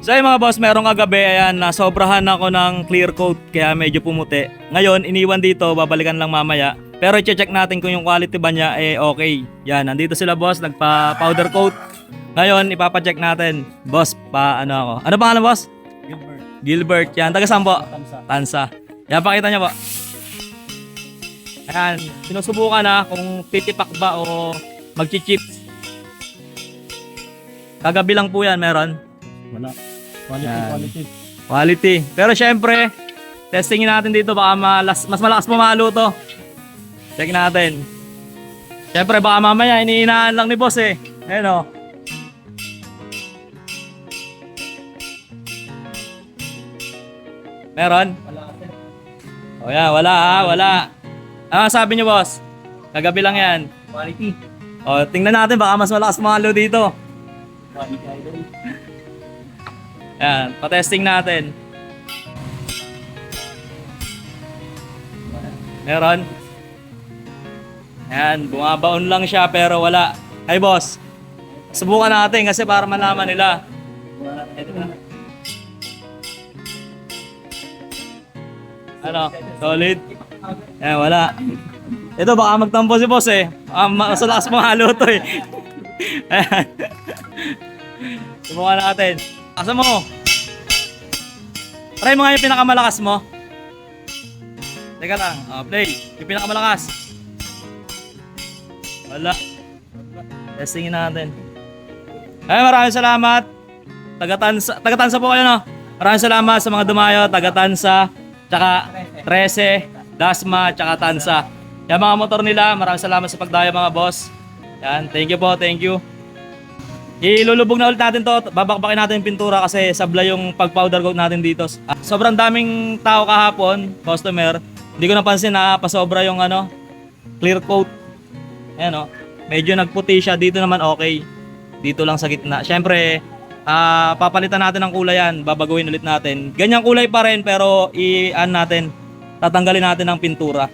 So ayun mga boss, merong kagabi, ayan, nasobrahan ako ng clear coat, kaya medyo pumuti. Ngayon, iniwan dito, babalikan lang mamaya. Pero i-check natin kung yung quality ba niya, eh okay. Yan, nandito sila boss, nagpa-powder coat. Ngayon, ipapacheck natin. Boss, pa ano ako. Ano pangalan boss? Gilbert. Gilbert, yan. Taga saan po? Tamsa. Tansa. Yan, pakita niya po. Ayan, sinusubukan na kung titipak ba o magchi-chips. Kagabi lang po yan, meron. Wala. Quality, Yan. quality. Quality. Pero syempre, testingin natin dito baka malas, mas malakas pumalo to. Check natin. Syempre baka mamaya iniinaan lang ni boss eh. Ayun o. Meron? Wala kasi. O yan, wala ha, wala. Ano sabi niyo boss? Kagabi lang yan. Quality. O, tingnan natin baka mas malakas pumalo dito. Quality idol. Yan, patesting natin. Meron. Yan, bumabaon lang siya pero wala. Hey boss, subukan natin kasi para malaman nila. Ano, solid? Yan, wala. Ito baka magtampo si boss eh. Baka mas malakas pumalo to eh. Ayan. Subukan natin. Asa mo? Try mo nga yung pinakamalakas mo. Teka lang. Oh, play. Yung pinakamalakas. Wala. Testingin natin. Ay, maraming salamat. Taga-tansa, taga-tansa po kayo, no? Maraming salamat sa mga dumayo, taga-tansa, tsaka 13, Dasma, tsaka Tansa. Yan mga motor nila, maraming salamat sa pagdayo mga boss. Yan, thank you po, thank you. Ilulubog na ulit natin to. Babakbakin natin yung pintura kasi sablay yung pag-powder coat natin dito. Ah, Sobrang daming tao kahapon, customer. Hindi ko napansin na pasobra yung ano, clear coat. Ayan o. Medyo nagputi siya. Dito naman okay. Dito lang sa gitna. Siyempre, ah, papalitan natin ng kulay yan. Babaguhin ulit natin. Ganyang kulay pa rin pero i-an natin. Tatanggalin natin ang pintura.